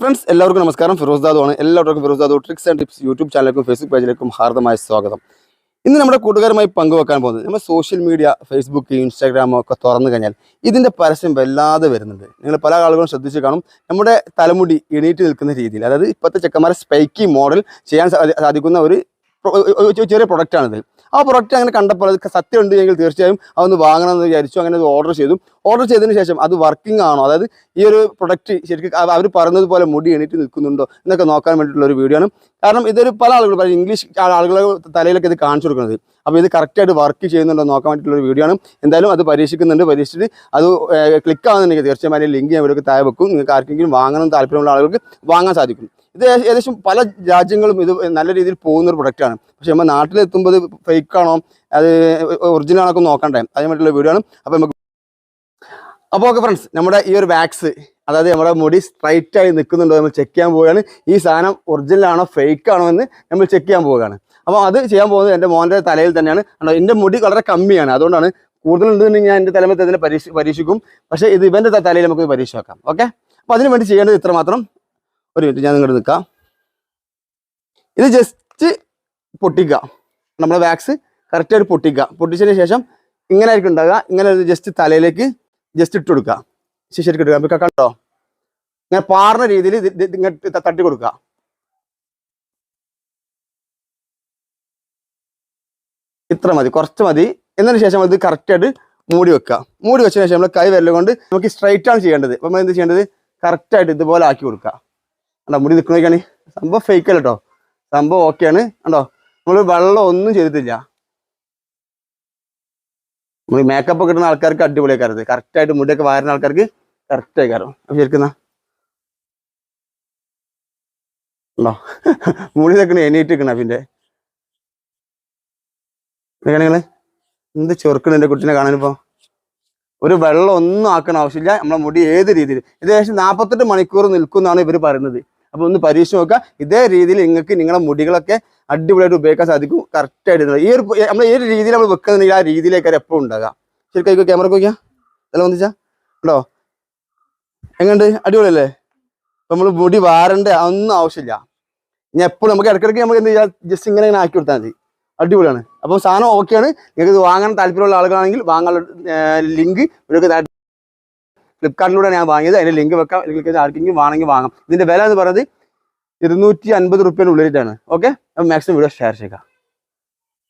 Friends എല്ലാവർക്കും നമസ്കാരം. ഫിറോസ് ദാദു ആണ്. എല്ലാവർക്കും Firoz Dadu tricks and tips YouTube ചാനലിലേക്കും Facebook പേജിലേക്കും ഹാർദമായ സ്വാഗതം. ഇന്ന് നമ്മുടെ കൂട്ടുകാരുമായി പങ്കുവെക്കാൻ പോകുന്നത് നമ്മൾ സോഷ്യൽ മീഡിയ ഫേസ്ബുക്ക് ഇൻസ്റ്റാഗ്രാം ഒക്കെ തുറന്നു കഴിഞ്ഞാൽ ഇതിന്റെ പരസ്യം വല്ലാതെ വരുന്നുണ്ട്. നിങ്ങൾ പല ആളുകളും ശ്രദ്ധിച്ച് കാണും. നമ്മുടെ തലമുടി എണീറ്റ് നിൽക്കുന്ന രീതിയിൽ അതായത് ഇപ്പോഴത്തെ ചെക്കന്മാരെ സ്പൈക്കി മോഡൽ ചെയ്യാൻ സാധിക്കുന്ന ഒരു ചെറിയ പ്രൊഡക്റ്റാണിത് ആ പ്രൊഡക്റ്റ് അങ്ങനെ കണ്ടപ്പോൾ അത് സത്യം ഉണ്ട് എങ്കിൽ തീർച്ചയായും അതൊന്ന് വാങ്ങണമെന്ന് വിചാരിച്ചു അങ്ങനെ അത് ഓർഡർ ചെയ്തു. ഓർഡർ ചെയ്തതിന് ശേഷം അത് വർക്കിംഗ് ആണോ? അതായത് ഈ ഒരു പ്രൊഡക്റ്റ് ശരിക്കും അവർ പറയുന്നത് പോലെ മുടി എണീറ്റ് നിൽക്കുന്നുണ്ടോ എന്നൊക്കെ നോക്കാൻ വേണ്ടിയിട്ടുള്ള ഒരു വീഡിയോ ആണ്. കാരണം ഇതൊരു പല ആളുകൾ പറയും ഇംഗ്ലീഷ് ആളുകളെ തലയിലൊക്കെ ഇത് കാണിച്ചു കൊടുക്കുന്നത്. അപ്പോൾ ഇത് കറക്റ്റായിട്ട് വർക്ക് ചെയ്യുന്നുണ്ടോ നോക്കാൻ വേണ്ടിയിട്ടുള്ള ഒരു വീഡിയോ ആണ്. എന്തായാലും അത് പരീക്ഷിക്കുന്നുണ്ട്. പരീക്ഷിച്ചിട്ട് അത് ക്ലിക്ക് ആവുന്നുണ്ടെങ്കിൽ തീർച്ചയായും അതിന്റെ ലിങ്ക് ഞാൻ താഴെ വെക്കും. നിങ്ങൾക്ക് ആർക്കെങ്കിലും വാങ്ങണം താല്പര്യമുള്ള ആളുകൾക്ക് വാങ്ങാൻ സാധിക്കും. ഇത് ഏകദേശം പല രാജ്യങ്ങളും ഇത് നല്ല രീതിയിൽ പോകുന്ന ഒരു പ്രൊഡക്റ്റാണ് പക്ഷേ നമ്മൾ നാട്ടിലെത്തുമ്പോൾ ഇത് ഫേക്ക് ആണോ? അത് ഒറിജിനൽ ആണോ ഒക്കെ നോക്കണ്ടേ? അതിന് വേണ്ടിയിട്ടുള്ള വീഡിയോ ആണ്. അപ്പോൾ നമുക്ക് അപ്പോൾ ഓക്കെ ഫ്രണ്ട്സ് നമ്മുടെ ഈ ഒരു വാക്സ് അതായത് നമ്മുടെ മുടി സ്ട്രൈറ്റ് ആയി നിൽക്കുന്നുണ്ടോ നമ്മൾ ചെക്ക് ചെയ്യാൻ പോവുകയാണ്. ഈ സാധനം ഒറിജിനൽ ആണോ ഫേക്ക് ആണോ എന്ന് നമ്മൾ ചെക്ക് ചെയ്യാൻ പോവുകയാണ്. അപ്പോൾ അത് ചെയ്യാൻ പോകുന്നത് എന്റെ മോന്റെ തലയിൽ തന്നെയാണ്. എന്റെ മുടി വളരെ കമ്മിയാണ്. അതുകൊണ്ടാണ് കൂടുതലുണ്ടെന്നുണ്ടെങ്കിൽ ഞാൻ എന്റെ തലമത്തെ ഇതിനെ പരീക്ഷ പരീക്ഷിക്കും. പക്ഷേ ഇത് ഇവന്റെ തലയിൽ നമുക്ക് പരീക്ഷ വെക്കാം. ഓക്കെ അപ്പോൾ അതിന് വേണ്ടി ചെയ്യേണ്ടത് ഇത്ര മാത്രം ഒരു മിനിറ്റ് ഞാൻ നിങ്ങളുടെ നിൽക്കാം. ഇത് ജസ്റ്റ് പൊട്ടിക്കുക. നമ്മുടെ വാക്സ് കറക്റ്റായിട്ട് പൊട്ടിക്കുക. പൊട്ടിച്ചതിന് ശേഷം ഇങ്ങനെ ആയിരിക്കും ഉണ്ടാകുക ഇങ്ങനെ ജസ്റ്റ് തലയിലേക്ക് ജസ്റ്റ് ഇട്ട് കൊടുക്കുക. ശിശുക്ക് ഇട്ട് കൊടുക്കുക കണ്ടോ? ഇങ്ങനെ പാറുന്ന രീതിയിൽ ഇങ്ങോട്ട് തട്ടി കൊടുക്കുക. ഇത്ര മതി കുറച്ച് മതി. എന്നതിന് ശേഷം ഇത് കറക്റ്റായിട്ട് മൂടി വെക്കുക. മൂടി വെച്ചതിന് ശേഷം നമ്മൾ കൈ വരല കൊണ്ട് നമുക്ക് സ്ട്രൈറ്റ് ആണ് ചെയ്യേണ്ടത്. അപ്പം നമ്മൾ എന്ത് ചെയ്യേണ്ടത്? കറക്റ്റായിട്ട് ഇതുപോലെ ആക്കി കൊടുക്കുക. കണ്ടോ മുടി നിൽക്കണേക്കാണ് സംഭവം ഫേക്ക് അല്ല കേട്ടോ. സംഭവം ഓക്കെയാണ് കണ്ടോ നമ്മൾ വെള്ളം ഒന്നും ചെയ്തിട്ടില്ല. നമ്മൾ മേക്കപ്പ് ഒക്കെ ഇടുന്ന ആൾക്കാർക്ക് അടിപൊളിയാക്കാറത് കറക്റ്റായിട്ട് മുടിയൊക്കെ വാരുന്ന ആൾക്കാർക്ക് കറക്റ്റ് കയറും ശരിക്കുന്ന ഉണ്ടോ? മുടി നിൽക്കണ എണീറ്റ് നിൽക്കണ പിന്നെ. നിങ്ങൾ? എന്ത് ചെറുക്കണ എന്റെ കുട്ടീനെ കാണാനിപ്പോ? ഒരു വെള്ളം ഒന്നും ആക്കണ ആവശ്യമില്ല. നമ്മളെ മുടി ഏത് രീതിയിൽ ഏകദേശം നാൽപ്പത്തെട്ട് മണിക്കൂർ നിൽക്കുന്നാണ് ഇവർ പറയുന്നത്. അപ്പൊ ഒന്ന് പരീക്ഷ നോക്കുക. ഇതേ രീതിയിൽ നിങ്ങൾക്ക് നിങ്ങളുടെ മുടികളൊക്കെ അടിപൊളിയായിട്ട് ഉപയോഗിക്കാൻ സാധിക്കും. കറക്റ്റ് ആയിട്ട് ഈ ഒരു നമ്മൾ ഈ രീതിയിൽ നമ്മൾ വെക്കുന്നുണ്ടെങ്കിൽ ആ രീതിയിലേക്ക് എപ്പോഴും ഉണ്ടാകാം. ശരിക്കും ക്യാമറ നോക്കിയാ അല്ല വന്നിച്ചാ ഉണ്ടോ എങ്ങണ്ട് അടിപൊളിയല്ലേ? നമ്മൾ മുടി വാരണ്ട ഒന്നും ആവശ്യമില്ല. ഇനി എപ്പോഴും നമുക്ക് ഇടയ്ക്കിടയ്ക്ക് നമുക്ക് എന്ത് ചെയ്യാം? ജസ്റ്റ് ഇങ്ങനെ ഇങ്ങനെ ആക്കി കൊടുത്താൽ മതി. അടിപൊളിയാണ്. അപ്പം സാധനം ഓക്കെയാണ് നിങ്ങൾക്ക് ഇത് വാങ്ങാൻ താല്പര്യമുള്ള ആളുകളാണെങ്കിൽ വാങ്ങാനുള്ള ലിങ്ക് ഇവർക്ക് ഫ്ലിപ്കാർട്ടിലൂടെ ഞാൻ വാങ്ങിയത്. അതിന്റെ ലിങ്ക് വെക്കാം. നിങ്ങൾക്ക് ആർക്കെങ്കിലും വേണമെങ്കിൽ വാങ്ങാം. ഇതിന്റെ വില എന്ന് പറയുന്നത് ഇരുന്നൂറ്റി അൻപത് റുപ്യയുടെ ഉള്ളിലിട്ടാണ്. ഓക്കെ മാക്സിമം വീഡിയോ ഷെയർ ചെയ്യുക